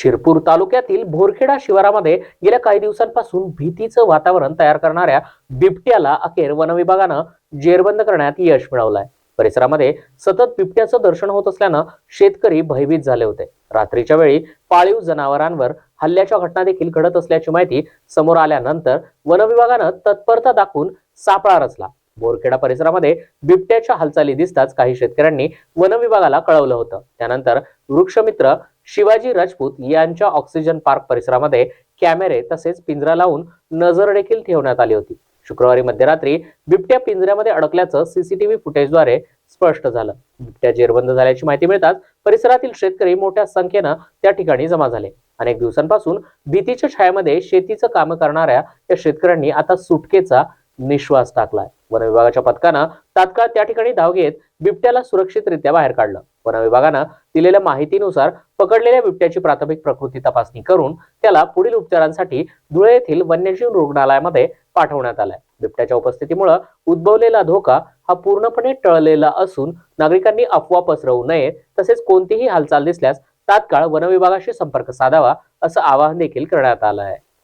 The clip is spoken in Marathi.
शिरपूर तालुक्यातील भोरखेडा शिवारामध्ये गेल्या काही दिवसांपासून भीतीचं वातावरण तयार करणाऱ्या बिबट्याला अखेर वनविभागानं जेरबंद करण्यात यश मिळवलंय. परिसरामध्ये सतत बिबट्याचं दर्शन होत असल्यानं शेतकरी भयभीत झाले होते. रात्रीच्या वेळी पाळीव जनावरांवर हल्ल्याच्या घटना देखील घडत असल्याची माहिती समोर आल्यानंतर वनविभागानं तत्परता दाखवून सापळा रचला. बोरखेडा परिसरामध्ये बिबट्याच्या हालचाली दिसताच काही शेतकऱ्यांनी वनविभागाला कळवलं होतं. त्यानंतर वृक्षमित्र शिवाजी राजपूत यांच्या ऑक्सिजन पार्क परिसरामध्ये कॅमेरे तसेच पिंजरा लावून नजर देखील ठेवण्यात आली होती. शुक्रवारी मध्यरात्री बिबट्या पिंजऱ्यामध्ये अडकल्याचं सीसीटीव्ही फुटेजद्वारे स्पष्ट झालं. बिबट्या जेरबंद झाल्याची माहिती मिळताच परिसरातील शेतकरी मोठ्या संख्येनं त्या ठिकाणी जमा झाले. अनेक दिवसांपासून भीतीच्या छायामध्ये शेतीचं काम करणाऱ्या या शेतकऱ्यांनी आता सुटकेचा निश्वास टाकलाय. वन विभागाच्या पथकानं तात्काळ त्या ठिकाणी धाव घेत बिबट्याला सुरक्षितरित्या बाहेर काढलं. वन विभागानं दिलेल्या माहितीनुसार पकडलेल्या बिबट्याची प्राथमिक प्रकृती तपासणी करून त्याला पुढील उपचारांसाठी धुळे येथील वन्यजीव रुग्णालयामध्ये पाठवण्यात आलाय. बिबट्याच्या उपस्थितीमुळे उद्भवलेला धोका हा पूर्णपणे टळलेला असून नागरिकांनी अफवा पसरवू नये तसेच कोणतीही हालचाल दिसल्यास तात्काळ वन विभागाशी संपर्क साधावा असं आवाहन देखील करण्यात आलं आहे